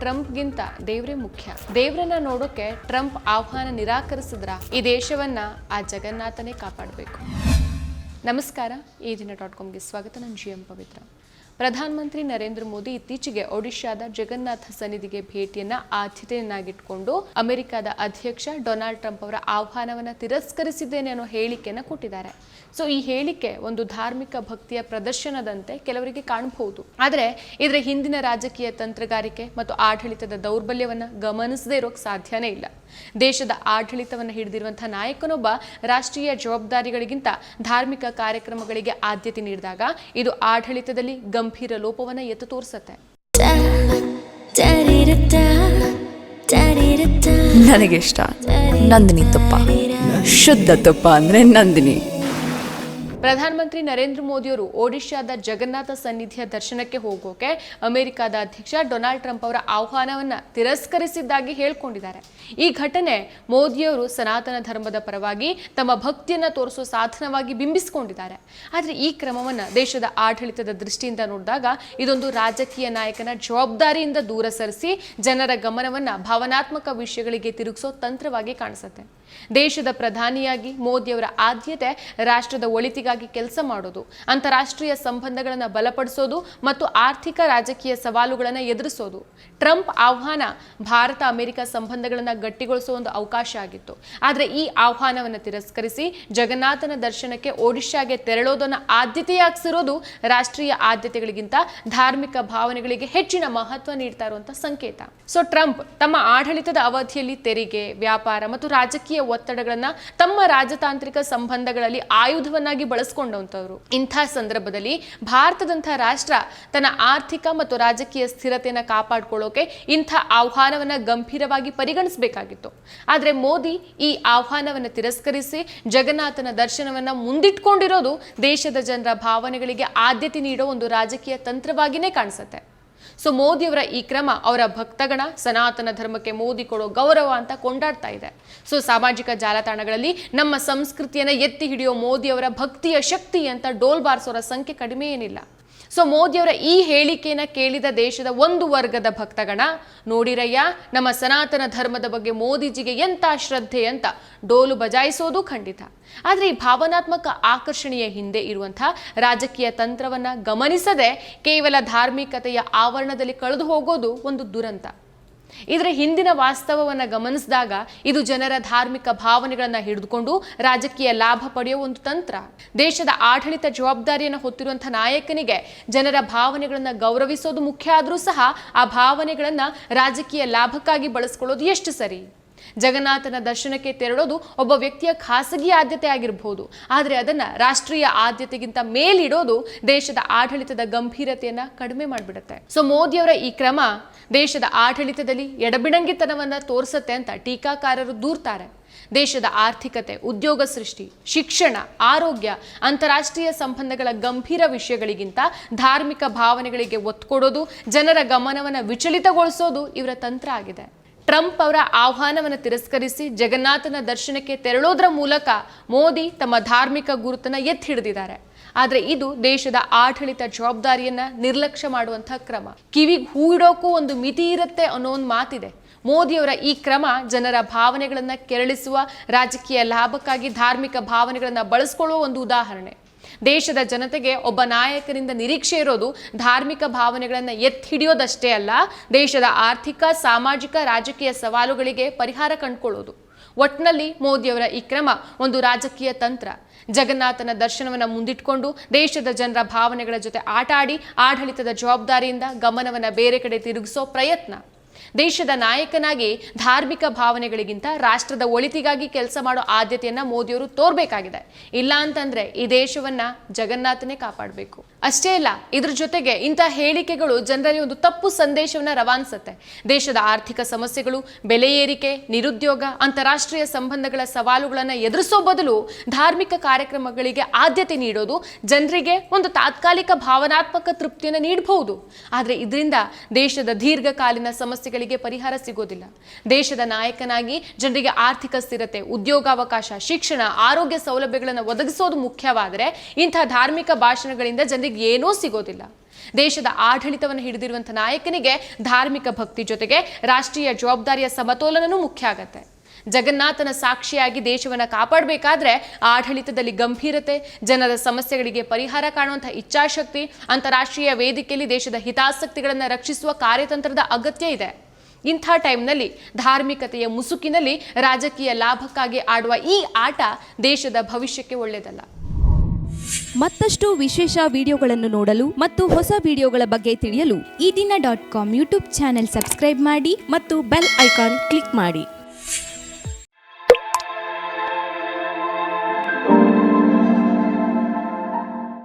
ಟ್ರಂಪ್ಗಿಂತ ದೇವ್ರೇ ಮುಖ್ಯ. ದೇವ್ರನ್ನ ನೋಡೋಕೆ ಟ್ರಂಪ್ ಆಹ್ವಾನ ನಿರಾಕರಿಸಿದ್ರ? ಈ ದೇಶವನ್ನ ಆ ಜಗನ್ನಾಥನೇ ಕಾಪಾಡಬೇಕು. ನಮಸ್ಕಾರ. ಈ ದಿನ ಡಾಟ್ ಕಾಮ್ಗೆ ಸ್ವಾಗತ. ನನ್ನ ಜಿ ಎಂ ಪವಿತ್ರ. ಪ್ರಧಾನಮಂತ್ರಿ ನರೇಂದ್ರ ಮೋದಿ ಇತ್ತೀಚೆಗೆ ಒಡಿಶಾದ ಜಗನ್ನಾಥ ಸನ್ನಿಧಿಗೆ ಭೇಟಿಯನ್ನ ಆದ್ಯತೆಯನ್ನಾಗಿಟ್ಕೊಂಡು ಅಮೆರಿಕದ ಅಧ್ಯಕ್ಷ ಡೊನಾಲ್ಡ್ ಟ್ರಂಪ್ ಅವರ ಆಹ್ವಾನವನ್ನ ತಿರಸ್ಕರಿಸಿದ್ದೇನೆ ಅನ್ನೋ ಹೇಳಿಕೆಯನ್ನ ಕೊಟ್ಟಿದ್ದಾರೆ. ಸೊ ಈ ಹೇಳಿಕೆ ಒಂದು ಧಾರ್ಮಿಕ ಭಕ್ತಿಯ ಪ್ರದರ್ಶನದಂತೆ ಕೆಲವರಿಗೆ ಕಾಣಬಹುದು. ಆದರೆ ಇದರ ಹಿಂದಿನ ರಾಜಕೀಯ ತಂತ್ರಗಾರಿಕೆ ಮತ್ತು ಆಡಳಿತದ ದೌರ್ಬಲ್ಯವನ್ನ ಗಮನಿಸದೇ ಇರೋಕೆ ಸಾಧ್ಯನೇ ಇಲ್ಲ. ದೇಶದ ಆಡಳಿತವನ್ನು ಹಿಡಿದಿರುವಂತಹ ನಾಯಕನೊಬ್ಬ ರಾಷ್ಟ್ರೀಯ ಜವಾಬ್ದಾರಿಗಳಿಗಿಂತ ಧಾರ್ಮಿಕ ಕಾರ್ಯಕ್ರಮಗಳಿಗೆ ಆದ್ಯತೆ ನೀಡಿದಾಗ ಇದು ಆಡಳಿತದಲ್ಲಿ ಗಂಭೀರ ಲೋಪವನ್ನ ಎತ್ತು ತೋರಿಸುತ್ತೆ. ನನಗಿಷ್ಟ ನಂದಿನಿ ತುಪ್ಪ. ಶುದ್ಧ ತುಪ್ಪ ಅಂದ್ರೆ ನಂದಿನಿ. ಪ್ರಧಾನಮಂತ್ರಿ ನರೇಂದ್ರ ಮೋದಿಯವರು ಒಡಿಶಾದ ಜಗನ್ನಾಥ ಸನ್ನಿಧಿಯ ದರ್ಶನಕ್ಕೆ ಹೋಗೋಕೆ ಅಮೆರಿಕದ ಅಧ್ಯಕ್ಷ ಡೊನಾಲ್ಡ್ ಟ್ರಂಪ್ ಅವರ ಆಹ್ವಾನವನ್ನು ತಿರಸ್ಕರಿಸಿದ್ದಾಗಿ ಹೇಳಿಕೊಂಡಿದ್ದಾರೆ. ಈ ಘಟನೆ ಮೋದಿಯವರು ಸನಾತನ ಧರ್ಮದ ಪರವಾಗಿ ತಮ್ಮ ಭಕ್ತಿಯನ್ನು ತೋರಿಸುವ ಸಾಧನವಾಗಿ ಬಿಂಬಿಸಿಕೊಂಡಿದ್ದಾರೆ. ಆದರೆ ಈ ಕ್ರಮವನ್ನು ದೇಶದ ಆಡಳಿತದ ದೃಷ್ಟಿಯಿಂದ ನೋಡಿದಾಗ ಇದೊಂದು ರಾಜಕೀಯ ನಾಯಕನ ಜವಾಬ್ದಾರಿಯಿಂದ ದೂರ ಸರಿಸಿ ಜನರ ಗಮನವನ್ನು ಭಾವನಾತ್ಮಕ ವಿಷಯಗಳಿಗೆ ತಿರುಗಿಸೋ ತಂತ್ರವಾಗಿ ಕಾಣಿಸುತ್ತೆ. ದೇಶದ ಪ್ರಧಾನಿಯಾಗಿ ಮೋದಿಯವರ ಆದ್ಯತೆ ರಾಷ್ಟ್ರದ ಒಳಿತಿಗಾಗಿ ಕೆಲಸ ಮಾಡೋದು, ಅಂತಾರಾಷ್ಟ್ರೀಯ ಸಂಬಂಧಗಳನ್ನು ಬಲಪಡಿಸೋದು ಮತ್ತು ಆರ್ಥಿಕ ರಾಜಕೀಯ ಸವಾಲುಗಳನ್ನು ಎದುರಿಸೋದು. ಟ್ರಂಪ್ ಆಹ್ವಾನ ಭಾರತ ಅಮೆರಿಕ ಸಂಬಂಧಗಳನ್ನು ಗಟ್ಟಿಗೊಳಿಸುವ ಒಂದು ಅವಕಾಶ ಆಗಿತ್ತು. ಆದರೆ ಈ ಆಹ್ವಾನವನ್ನು ತಿರಸ್ಕರಿಸಿ ಜಗನ್ನಾಥನ ದರ್ಶನಕ್ಕೆ ಒಡಿಶಾಗೆ ತೆರಳೋದನ್ನು ಆದ್ಯತೆಯಾಗಿಸಿರೋದು ರಾಷ್ಟ್ರೀಯ ಆದ್ಯತೆಗಳಿಗಿಂತ ಧಾರ್ಮಿಕ ಭಾವನೆಗಳಿಗೆ ಹೆಚ್ಚಿನ ಮಹತ್ವ ನೀಡ್ತಾ ಇರುವಂತಹ ಸಂಕೇತ. ಸೊ ಟ್ರಂಪ್ ತಮ್ಮ ಆಡಳಿತದ ಅವಧಿಯಲ್ಲಿ ತೆರಿಗೆ, ವ್ಯಾಪಾರ ಮತ್ತು ರಾಜಕೀಯ ಒತ್ತಡಗಳನ್ನ ತಮ್ಮ ರಾಜತಾಂತ್ರಿಕ ಸಂಬಂಧಗಳಲ್ಲಿ ಆಯುಧವನ್ನಾಗಿ ಬಳಸ್ಕೊಂಡಂತವ್ರು ಇಂಥ ಸಂದರ್ಭದಲ್ಲಿ ಭಾರತದಂತಹ ರಾಷ್ಟ್ರ ತನ್ನ ಆರ್ಥಿಕ ಮತ್ತು ರಾಜಕೀಯ ಸ್ಥಿರತೆಯನ್ನು ಕಾಪಾಡಿಕೊಳ್ಳೋಕೆ ಇಂಥ ಆಹ್ವಾನವನ್ನ ಗಂಭೀರವಾಗಿ ಪರಿಗಣಿಸಬೇಕಾಗಿತ್ತು. ಆದರೆ ಮೋದಿ ಈ ಆಹ್ವಾನವನ್ನು ತಿರಸ್ಕರಿಸಿ ಜಗನ್ನಾಥನ ದರ್ಶನವನ್ನ ಮುಂದಿಟ್ಕೊಂಡಿರೋದು ದೇಶದ ಜನರ ಭಾವನೆಗಳಿಗೆ ಆದ್ಯತೆ ನೀಡೋ ಒಂದು ರಾಜಕೀಯ ತಂತ್ರವಾಗಿನೇ ಕಾಣಿಸುತ್ತೆ. ಸೊ ಮೋದಿಯವರ ಈ ಕ್ರಮ ಅವರ ಭಕ್ತಗಣ, ಸನಾತನ ಧರ್ಮಕ್ಕೆ ಮೋದಿ ಕೊಡೋ ಗೌರವ ಅಂತ ಕೊಂಡಾಡ್ತಾ ಇದೆ. ಸೊ ಸಾಮಾಜಿಕ ಜಾಲತಾಣಗಳಲ್ಲಿ ನಮ್ಮ ಸಂಸ್ಕೃತಿಯನ್ನು ಎತ್ತಿ ಹಿಡಿಯೋ ಮೋದಿಯವರ ಭಕ್ತಿಯ ಶಕ್ತಿ ಅಂತ ಡೋಲ್ ಬಾರಿಸೋರ ಸಂಖ್ಯೆ ಕಡಿಮೆ ಏನಿಲ್ಲ. ಸೊ ಮೋದಿಯವರ ಈ ಹೇಳಿಕೆಯನ್ನು ಕೇಳಿದ ದೇಶದ ಒಂದು ವರ್ಗದ ಭಕ್ತಗಣ, ನೋಡಿರಯ್ಯ, ನಮ್ಮ ಸನಾತನ ಧರ್ಮದ ಬಗ್ಗೆ ಮೋದಿಜಿಗೆ ಎಂಥ ಶ್ರದ್ಧೆ ಅಂತ ಡೋಲು ಬಜಾಯಿಸೋದು ಖಂಡಿತ. ಆದರೆ ಈ ಭಾವನಾತ್ಮಕ ಆಕರ್ಷಣೆಯ ಹಿಂದೆ ಇರುವಂತಹ ರಾಜಕೀಯ ತಂತ್ರವನ್ನ ಗಮನಿಸದೆ ಕೇವಲ ಧಾರ್ಮಿಕತೆಯ ಆವರಣದಲ್ಲಿ ಕಳೆದು ಹೋಗೋದು ಒಂದು ದುರಂತ. ಇದರ ಹಿಂದಿನ ವಾಸ್ತವವನ್ನು ಗಮನಿಸಿದಾಗ ಇದು ಜನರ ಧಾರ್ಮಿಕ ಭಾವನೆಗಳನ್ನು ಹಿಡಿದುಕೊಂಡು ರಾಜಕೀಯ ಲಾಭ ಪಡೆಯುವ ಒಂದು ತಂತ್ರ. ದೇಶದ ಆಡಳಿತ ಜವಾಬ್ದಾರಿಯನ್ನು ಹೊತ್ತಿರುವಂತಹ ನಾಯಕನಿಗೆ ಜನರ ಭಾವನೆಗಳನ್ನು ಗೌರವಿಸೋದು ಮುಖ್ಯ ಆದರೂ ಸಹ ಆ ಭಾವನೆಗಳನ್ನು ರಾಜಕೀಯ ಲಾಭಕ್ಕಾಗಿ ಬಳಸ್ಕೊಳ್ಳೋದು ಎಷ್ಟು ಸರಿ? ಜಗನ್ನಾಥನ ದರ್ಶನಕ್ಕೆ ತೆರಳೋದು ಒಬ್ಬ ವ್ಯಕ್ತಿಯ ಖಾಸಗಿ ಆದ್ಯತೆ ಆಗಿರಬಹುದು ಆದರೆ ಅದನ್ನ ರಾಷ್ಟ್ರೀಯ ಆದ್ಯತೆಗಿಂತ ಮೇಲಿಡೋದು ದೇಶದ ಆಡಳಿತದ ಗಂಭೀರತೆಯನ್ನು ಕಡಿಮೆ ಮಾಡಿಬಿಡುತ್ತೆ. ಸೊ ಮೋದಿಯವರ ಈ ಕ್ರಮ ದೇಶದ ಆಡಳಿತದಲ್ಲಿ ಎಡಬಿಡಂಗಿತನವನ್ನು ತೋರಿಸುತ್ತೆ ಅಂತ ಟೀಕಾಕಾರರು ದೂರ್ತಾರೆ. ದೇಶದ ಆರ್ಥಿಕತೆ, ಉದ್ಯೋಗ ಸೃಷ್ಟಿ, ಶಿಕ್ಷಣ, ಆರೋಗ್ಯ, ಅಂತಾರಾಷ್ಟ್ರೀಯ ಸಂಬಂಧಗಳ ಗಂಭೀರ ವಿಷಯಗಳಿಗಿಂತ ಧಾರ್ಮಿಕ ಭಾವನೆಗಳಿಗೆ ಒತ್ತು ಕೊಡೋದು ಜನರ ಗಮನವನ್ನು ವಿಚಲಿತಗೊಳಿಸೋದು ಇವರ ತಂತ್ರ ಆಗಿದೆ. ಟ್ರಂಪ್ ಅವರ ಆಹ್ವಾನವನ್ನು ತಿರಸ್ಕರಿಸಿ ಜಗನ್ನಾಥನ ದರ್ಶನಕ್ಕೆ ತೆರಳೋದ್ರ ಮೂಲಕ ಮೋದಿ ತಮ್ಮ ಧಾರ್ಮಿಕ ಗುರುತನ್ನ ಎತ್ತಿ ಹಿಡಿದಿದ್ದಾರೆ. ಆದರೆ ಇದು ದೇಶದ ಆಡಳಿತ ಜವಾಬ್ದಾರಿಯನ್ನ ನಿರ್ಲಕ್ಷ್ಯ ಮಾಡುವಂತಹ ಕ್ರಮ. ಕಿವಿಗೆ ಹೂ ಇಡೋಕ್ಕೂ ಒಂದು ಮಿತಿ ಇರುತ್ತೆ ಅನ್ನೋ ಒಂದು ಮಾತಿದೆ. ಮೋದಿಯವರ ಈ ಕ್ರಮ ಜನರ ಭಾವನೆಗಳನ್ನ ಕೆರಳಿಸುವ, ರಾಜಕೀಯ ಲಾಭಕ್ಕಾಗಿ ಧಾರ್ಮಿಕ ಭಾವನೆಗಳನ್ನ ಬಳಸ್ಕೊಳ್ಳುವ ಒಂದು ಉದಾಹರಣೆ. ದೇಶದ ಜನತೆಗೆ ಒಬ್ಬ ನಾಯಕರಿಂದ ನಿರೀಕ್ಷೆ ಇರೋದು ಧಾರ್ಮಿಕ ಭಾವನೆಗಳನ್ನು ಎತ್ತಿ ಹಿಡಿಯೋದಷ್ಟೇ ಅಲ್ಲ, ದೇಶದ ಆರ್ಥಿಕ, ಸಾಮಾಜಿಕ, ರಾಜಕೀಯ ಸವಾಲುಗಳಿಗೆ ಪರಿಹಾರ ಕಂಡುಕೊಳ್ಳೋದು. ಒಟ್ನಲ್ಲಿ ಮೋದಿಯವರ ಈ ಕ್ರಮ ಒಂದು ರಾಜಕೀಯ ತಂತ್ರ. ಜಗನ್ನಾಥನ ದರ್ಶನವನ್ನು ಮುಂದಿಟ್ಕೊಂಡು ದೇಶದ ಜನರ ಭಾವನೆಗಳ ಜೊತೆ ಆಟ ಆಡಿ ಆಡಳಿತದ ಜವಾಬ್ದಾರಿಯಿಂದ ಗಮನವನ್ನು ಬೇರೆ ಕಡೆ ತಿರುಗಿಸೋ ಪ್ರಯತ್ನ. ದೇಶದ ನಾಯಕನಾಗಿ ಧಾರ್ಮಿಕ ಭಾವನೆಗಳಿಗಿಂತ ರಾಷ್ಟ್ರದ ಒಳಿತಿಗಾಗಿ ಕೆಲಸ ಮಾಡೋ ಆದ್ಯತೆಯನ್ನ ಮೋದಿಯವರು ತೋರ್ಬೇಕಾಗಿದೆ. ಇಲ್ಲ ಅಂತಂದ್ರೆ ಈ ದೇಶವನ್ನ ಜಗನ್ನಾಥನೇ ಕಾಪಾಡಬೇಕು. ಅಷ್ಟೇ ಅಲ್ಲ, ಇದ್ರ ಜೊತೆಗೆ ಇಂತಹ ಹೇಳಿಕೆಗಳು ಜನರಲ್ಲಿ ಒಂದು ತಪ್ಪು ಸಂದೇಶವನ್ನ ರವಾನಿಸುತ್ತೆ. ದೇಶದ ಆರ್ಥಿಕ ಸಮಸ್ಯೆಗಳು, ಬೆಲೆ ಏರಿಕೆ, ನಿರುದ್ಯೋಗ, ಅಂತಾರಾಷ್ಟ್ರೀಯ ಸಂಬಂಧಗಳ ಸವಾಲುಗಳನ್ನು ಎದುರಿಸೋ ಬದಲು ಧಾರ್ಮಿಕ ಕಾರ್ಯಕ್ರಮಗಳಿಗೆ ಆದ್ಯತೆ ನೀಡೋದು ಜನರಿಗೆ ಒಂದು ತಾತ್ಕಾಲಿಕ ಭಾವನಾತ್ಮಕ ತೃಪ್ತಿಯನ್ನು ನೀಡಬಹುದು. ಆದರೆ ಇದರಿಂದ ದೇಶದ ದೀರ್ಘಕಾಲೀನ ಸಮಸ್ಯೆಗಳಿಗೆ ಸಮಸ್ಯೆಗಳಿಗೆ ಪರಿಹಾರ ಸಿಗೋದಿಲ್ಲ. ದೇಶದ ನಾಯಕನಾಗಿ ಜನರಿಗೆ ಆರ್ಥಿಕ ಸ್ಥಿರತೆ, ಉದ್ಯೋಗಾವಕಾಶ, ಶಿಕ್ಷಣ, ಆರೋಗ್ಯ ಸೌಲಭ್ಯಗಳನ್ನು ಒದಗಿಸೋದು ಮುಖ್ಯವಾದರೆ ಇಂಥ ಧಾರ್ಮಿಕ ಭಾಷಣಗಳಿಂದ ಜನರಿಗೆ ಏನೂ ಸಿಗೋದಿಲ್ಲ. ದೇಶದ ಆಡಳಿತವನ್ನು ಹಿಡಿದಿರುವಂಥ ನಾಯಕನಿಗೆ ಧಾರ್ಮಿಕ ಭಕ್ತಿ ಜೊತೆಗೆ ರಾಷ್ಟ್ರೀಯ ಜವಾಬ್ದಾರಿಯ ಸಮತೋಲನನೂ ಮುಖ್ಯ ಆಗತ್ತೆ. ಜಗನ್ನಾಥನ ಸಾಕ್ಷಿಯಾಗಿ ದೇಶವನ್ನು ಕಾಪಾಡಬೇಕಾದ್ರೆ ಆಡಳಿತದಲ್ಲಿ ಗಂಭೀರತೆ, ಜನರ ಸಮಸ್ಯೆಗಳಿಗೆ ಪರಿಹಾರ ಕಾಣುವಂಥ ಇಚ್ಛಾಶಕ್ತಿ, ಅಂತಾರಾಷ್ಟ್ರೀಯ ವೇದಿಕೆಯಲ್ಲಿ ದೇಶದ ಹಿತಾಸಕ್ತಿಗಳನ್ನು ರಕ್ಷಿಸುವ ಕಾರ್ಯತಂತ್ರದ ಅಗತ್ಯ ಇದೆ. ಇಂಥ ಟೈಮ್ನಲ್ಲಿ ಧಾರ್ಮಿಕತೆಯ ಮುಸುಕಿನಲ್ಲಿ ರಾಜಕೀಯ ಲಾಭಕ್ಕಾಗಿ ಆಡುವ ಈ ಆಟ ದೇಶದ ಭವಿಷ್ಯಕ್ಕೆ ಒಳ್ಳೆಯದಲ್ಲ. ಮತ್ತಷ್ಟು ವಿಶೇಷ ವಿಡಿಯೋಗಳನ್ನು ನೋಡಲು ಮತ್ತು ಹೊಸ ವಿಡಿಯೋಗಳ ಬಗ್ಗೆ ತಿಳಿಯಲು ಈ ದಿನ dot com YouTube channel subscribe ಮಾಡಿ ಮತ್ತು ಬೆಲ್ ಐಕಾನ್ ಕ್ಲಿಕ್ ಮಾಡಿ.